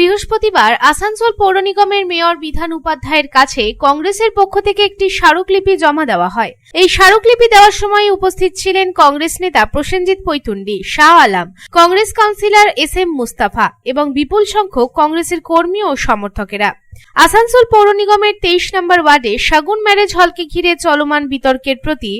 বৃহস্পতিবার আসানসোল পৌর নিগমের মেয়র বিধান উপাধ্যায়ের কাছে কংগ্রেসের পক্ষ থেকে একটি স্মারকলিপি জমা দেওয়া হয়। এই স্মারকলিপি দেওয়ার সময় উপস্থিত ছিলেন কংগ্রেস নেতা Prasenjit Paitundi, Shah Alam, Congress councillor S M Mustafa এবং বিপুল সংখ্যক কংগ্রেসের কর্মী ও সমর্থকেরা। আসানসোল পৌর নিগমের তেইশ নম্বর ওয়ার্ডে সাগুন ম্যারেজ হলকে ঘিরে চলমান বিতর্কের প্রতি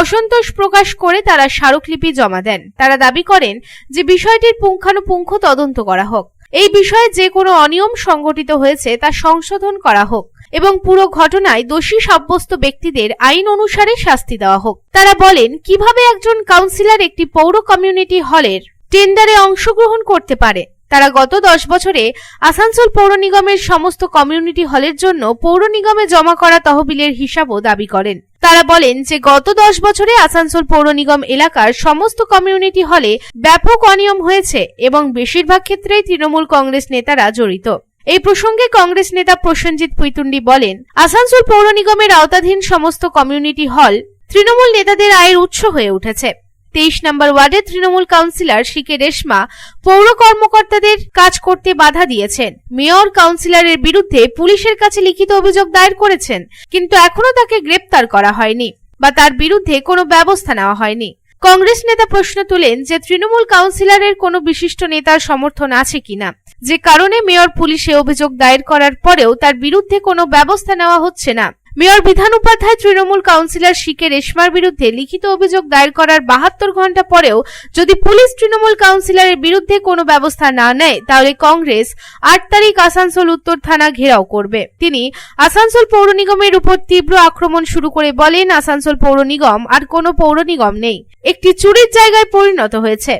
অসন্তোষ প্রকাশ করে তারা স্মারকলিপি জমা দেন। তারা দাবি করেন যে বিষয়টির পুঙ্খানুপুঙ্খ তদন্ত করা হোক। এই বিষয়ে যে কোনো অনিয়ম সংঘটিত হয়েছে তা সংশোধন করা হোক এবং পুরো ঘটনায় দোষী সাব্যস্ত ব্যক্তিদের আইন অনুসারে শাস্তি দেওয়া হোক। তারা বলেন, কীভাবে একজন কাউন্সিলর একটি পৌর কমিউনিটি হলের টেন্ডারে অংশগ্রহণ করতে পারে? তারা গত দশ বছরে আসানসোল পৌর নিগমের সমস্ত কমিউনিটি হলের জন্য পৌর নিগমে জমা করা তহবিলের হিসাবও দাবি করেন। তারা বলেন যে, গত দশ বছরে আসানসোল পৌর নিগম এলাকার সমস্ত কমিউনিটি হলে ব্যাপক অনিয়ম হয়েছে এবং বেশিরভাগ ক্ষেত্রেই তৃণমূল কংগ্রেস নেতারা জড়িত। এই প্রসঙ্গে কংগ্রেস নেতা প্রসেনজিৎ পৈতুন্ডি বলেন, আসানসোল পৌর নিগমের আওতাধীন সমস্ত কমিউনিটি হল তৃণমূল নেতাদের আয়ের উৎস হয়ে উঠেছে। তেইশ নম্বর ওয়ার্ডের তৃণমূল কাউন্সিলর শিকে রেশমা পৌর কর্মকর্তাদের কাজ করতে বাধা দিয়েছেন। মেয়র কাউন্সিলরের বিরুদ্ধে পুলিশের কাছে লিখিত অভিযোগ দায়ের করেছেন, কিন্তু এখনও তাকে গ্রেপ্তার করা হয়নি বা তার বিরুদ্ধে কোনো ব্যবস্থা নেওয়া হয়নি। কংগ্রেস নেতা প্রশ্ন তোলেন যে তৃণমূল কাউন্সিলরের কোনো বিশিষ্ট নেতার সমর্থন আছে কিনা। যে কারণে মেয়র পুলিশে অভিযোগ দায়ের করার পরেও তার বিরুদ্ধে কোনো ব্যবস্থা নেওয়া হচ্ছে না। মেয়র বিধান উপাধ্যায় তৃণমূল কাউন্সিলর শিকে রেশমার বিরুদ্ধে লিখিত অভিযোগ দায়ের করার বাহাত্তর ঘণ্টা পরেও যদি পুলিশ তৃণমূল কাউন্সিলরের বিরুদ্ধে কোনো ব্যবস্থা না নেয়, তাহলে কংগ্রেস আট তারিখ আসানসোল উত্তর থানা ঘেরাও করবে। তিনি, আসানসোল পৌর নিগমের উপর তীব্র আক্রমণ শুরু করে বলেন, আসানসোল পৌর নিগম আর কোনো পৌর নিগম নেই। একটি চুরির জায়গায় পরিণত হয়েছে।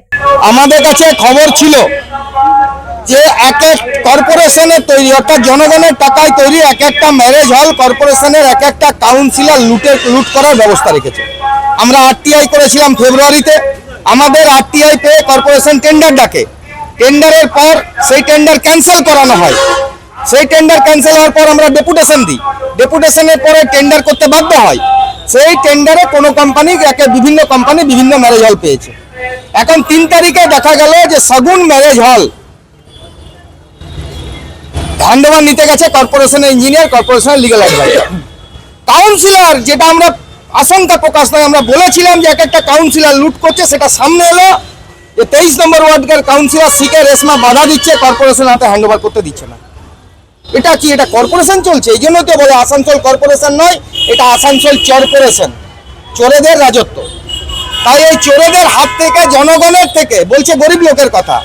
আমাদের কাছে খবর ছিল যে এক এক কর্পোরেশনের তৈরি, অর্থাৎ জনগণের টাকায় তৈরি এক একটা ম্যারেজ হল কর্পোরেশনের এক একটা কাউন্সিলর লুটের লুট করার ব্যবস্থা রেখেছে। আমরা আরটিআই করেছিলাম ফেব্রুয়ারিতে। আমাদের আরটিআই পেয়ে কর্পোরেশন টেন্ডার ডাকে। টেন্ডারের পর সেই টেন্ডার ক্যান্সেল করানো হয়। সেই টেন্ডার ক্যান্সেল হওয়ার পর আমরা ডেপুটেশন দিই। ডেপুটেশনের পরে টেন্ডার করতে বাধ্য হয়। সেই টেন্ডারে কোনো কোম্পানি একে বিভিন্ন কোম্পানি বিভিন্ন ম্যারেজ হল পেয়েছে। এখন তিন তারিখে দেখা গেল যে সাগুন ম্যারেজ হল হ্যান্ডওভার নিতে গেছে কর্পোরেশনের ইঞ্জিনিয়ার কর্পোরেশনের লিগাল অ্যাডভাইজার কাউন্সিলর যেটা আমরা আশঙ্কা প্রকাশ নয়, আমরা বলেছিলাম যে এক একটা কাউন্সিলর লুট করছে, সেটা সামনে এলো। যে তেইশ নম্বর ওয়ার্ডের কাউন্সিলর সিকে রেশমা বাধা দিচ্ছে কর্পোরেশন হাতে হ্যান্ডওভার করতে দিচ্ছে না। এটা কি, এটা কর্পোরেশন চলছে? এই জন্য তো বলে আসানসোল কর্পোরেশন নয়, এটা আসানসোল চরপোরেশন, চোরেদের রাজত্ব। তাই এই চোরেদের হাত থেকে, জনগণের থেকে, বলছে গরিব লোকের কথা।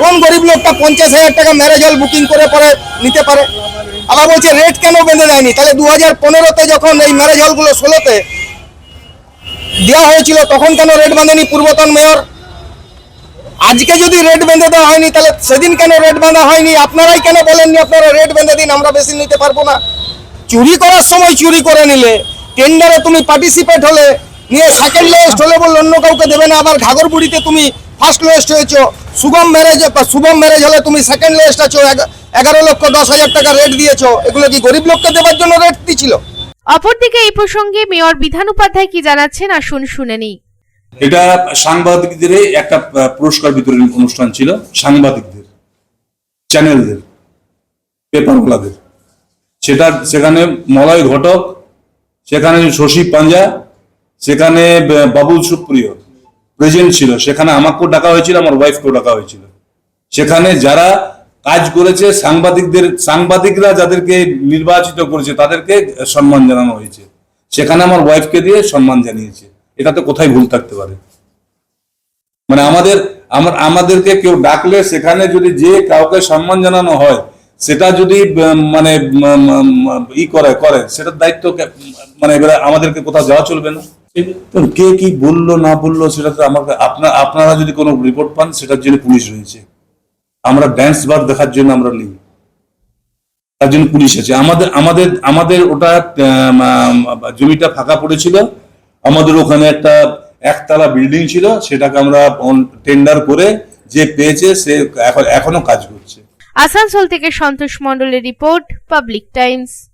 কোন গরিব লোকটা পঞ্চাশ হাজার টাকা ম্যারেজ হল বুকিং করে পরে নিতে পারে? আবার বলছে রেট কেন বেঁধে দেয়নি? তাহলে দু হাজার পনেরোতে যখন এই ম্যারেজ হলগুলো ষোলোতে দেওয়া হয়েছিল, তখন কেন রেট বাঁধেনি পূর্বতন মেয়র আজকে যদি রেট বেঁধে দেওয়া হয়নি, তাহলে সেদিন কেন রেট বাঁধা হয়নি? আপনারাই কেন বলেননি আপনারা রেট বেঁধে দিন, আমরা বেশি নিতে পারব না। চুরি করার সময় চুরি করে নিলে টেন্ডারে তুমি পার্টিসিপেট হলে, নিয়ে সেকেন্ড লোয়েস্ট হলে বললে অন্য কাউকে দেবে না, আবার ঘাগরবুড়িতে তুমি ফার্স্ট লোয়েস্ট হয়েছো। শুভম ম্যারেজ শুভম ম্যারেজ হলে তুমি সেকেন্ড লোয়েস্ট আছো এগারো লক্ষ দশ হাজার টাকা রেট দিয়েছ। এগুলো কি গরিব লোককে দেওয়ার জন্য রেট দিছিল অপরদিকে এই প্রসঙ্গে মেয়র বিধান উপাধ্যায় কি জানাচ্ছেন আসুন শুনে নিই। এটা সাংবাদিকদের একটা পুরস্কার বিতরণ অনুষ্ঠান ছিল সাংবাদিকদের চ্যানেলদের পেপারওয়ালাদের। সেটা সেখানে মলয় ঘটক সেখানে শশী পাঞ্জা সেখানে বাবুল সুপ্রিয়। প্রেজেন্ট ছিল। সেখানে আমাকেও ডাকা হয়েছিল, আমার ওয়াইফকেও ডাকা হয়েছিল। সেখানে যারা কাজ করেছে, সাংবাদিকদের, সাংবাদিকরা যাদেরকে নির্বাচিত করেছে, তাদেরকে সম্মান জানানো হয়েছে। সেখানে আমার ওয়াইফকে দিয়ে সম্মান জানিয়েছে। এটা তো কোথায় ভুল থাকতে পারে? মানে আমাদের, আমার, আমাদেরকে কেউ ডাকলে সেখানে যদি যে কাউকে সম্মান জানানো হয়, সেটা যদি মানে ই করে করে, সেটার দায়িত্ব মানে এবারে আমাদেরকে কোথাও যাওয়া চলবে না। কে কি বলল, না বলল, সেটা তো আমাকে আপনার আপনারা যদি কোনো রিপোর্ট পান, সেটার জন্য পুলিশ রয়েছে। আমরা ড্যান্স বার দেখার জন্য আমরা নেই। তার জন্য পুলিশ আছে। আমাদের আমাদের আমাদের ওটা জমিটা ফাঁকা পড়েছিল। আমাদের ওখানে একটা একতলা বিল্ডিং ছিল। সেটাকে আমরা টেন্ডার করে যে পেয়েছে, সে এখন কাজ করছে। আসানসোল থেকে সন্তোষ মণ্ডলের রিপোর্ট পাবলিক টাইমস